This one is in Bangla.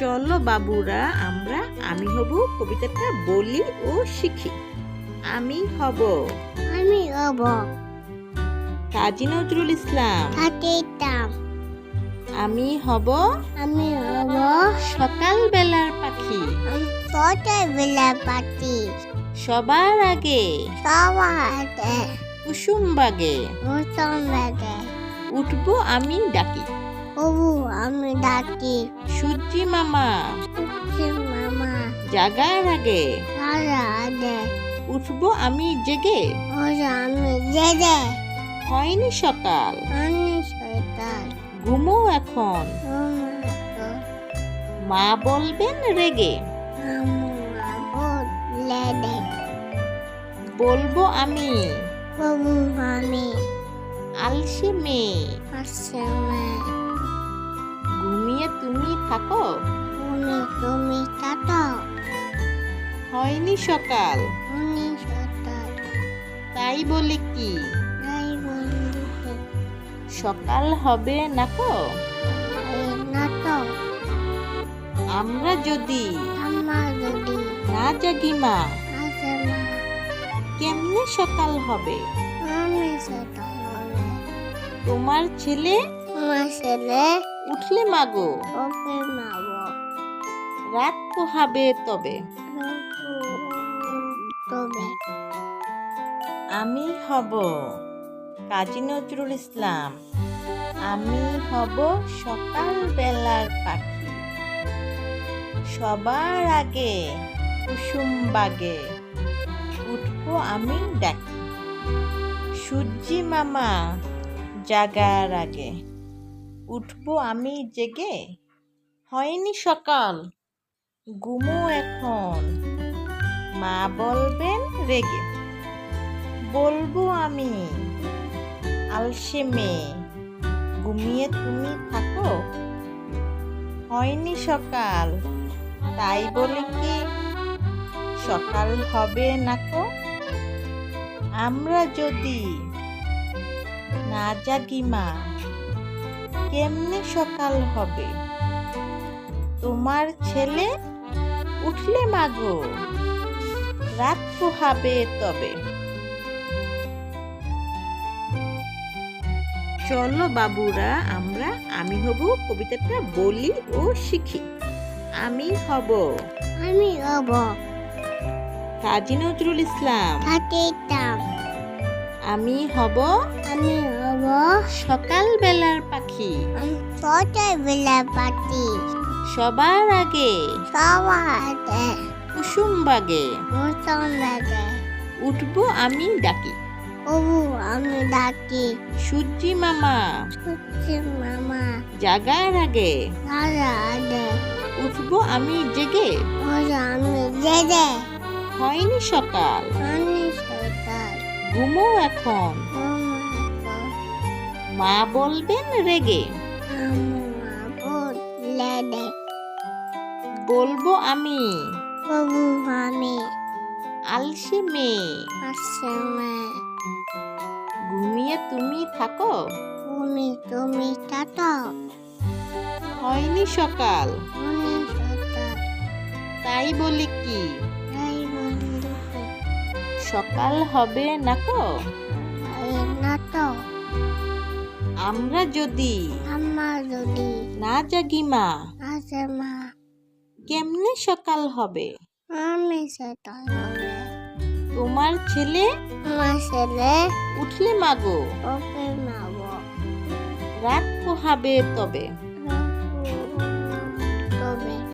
চলো বাবুরা আমরা আমি হব কবিতাটা বলি ও শিখি। আমি হব। আমি হব। কাজী নজরুল ইসলাম। আমি হব আমি হব। সকাল বেলার পাখি। ছটায় বেলা পাতি সবার আগে। সবার কুসুম বাগে। মৌসুম লাগে উঠবো আমি ডাকি। হবু আমি ডাকি। সূর্যি মামা সে মামা জাগার আগে উঠবো আমি জেগে আমি হয়নি সকাল শৈতান ঘুমো এখন মা বলবেন রেগে বলব আমি আমি আলসে মেয়ে থাকো? তুমি তুমি টাটা হয়নি সকাল। উনি শৈতান তাই বলে কি? নাই বন্ধুকে সকাল হবে নাকো নাটো আমরা যদি আমার যদি না জাগি মা কেমনে সকাল হবে? আমি সেটা বলে তোমার ছেলে? আমার ছেলে উঠলে মাগো। ওকে মাবো রাত পোহাবে তবে। তবে। আমি হব কাজী নজরুল ইসলাম। আমি হব সকাল বেলার পাখি। সবার আগে কুসুম বাগে উঠবো আমি ডাকি। সূর্যি মামা জাগার আগে। উঠবো আমি জেগে? হয়নি সকাল। ঘুমো এখন। মা বলবেন রেগে। বলব আমি, আলসে মেয়ে। ঘুমিয়ে তুমি থাকো? হয়নি সকাল। তাই বলে কি, সকাল হবে নাকো আমরা যদি না জাগি মা। কেমনে সকাল হবে? তোমার ছেলে উঠলে মাগো। রাত পোহাবে তবে। চলো বাবুরা আমরা আমি হব কবিতাটা বলি ও শিখি। আমি হব। আমি হব। কাজী নজরুল ইসলাম। আমি হব আমি হব সকাল বেলার পাখি। সবার আগে সবার কুসুম বাগে মৌসুম লাগে উঠবো আমি ডাকি। হবু আমি ডাকি। সূর্যি মামা সে মামা। জাগার আগে সারা আদে উঠবো আমি জেগে। আমি জেদে হয়নি সকাল। আমি শৈতান ঘুমো এখন। মা বলবেন রেগে? বলব আমি। আলসে মেয়ে। আসলে ঘুমিয়ে তুমি থাকো। তুমি তুমি টাটা হয়নি সকাল। তাই বলি কি? সকাল হবে নাকো নাটো আমরা যদি আমরা যদি না জাগি মা আছে মা কেমনে সকাল হবে? আমি সেটা বলে তোমার ছেলে আমার ছেলে উঠলে মাগো। ওকে মাগো। রাত পোহাবে তবে।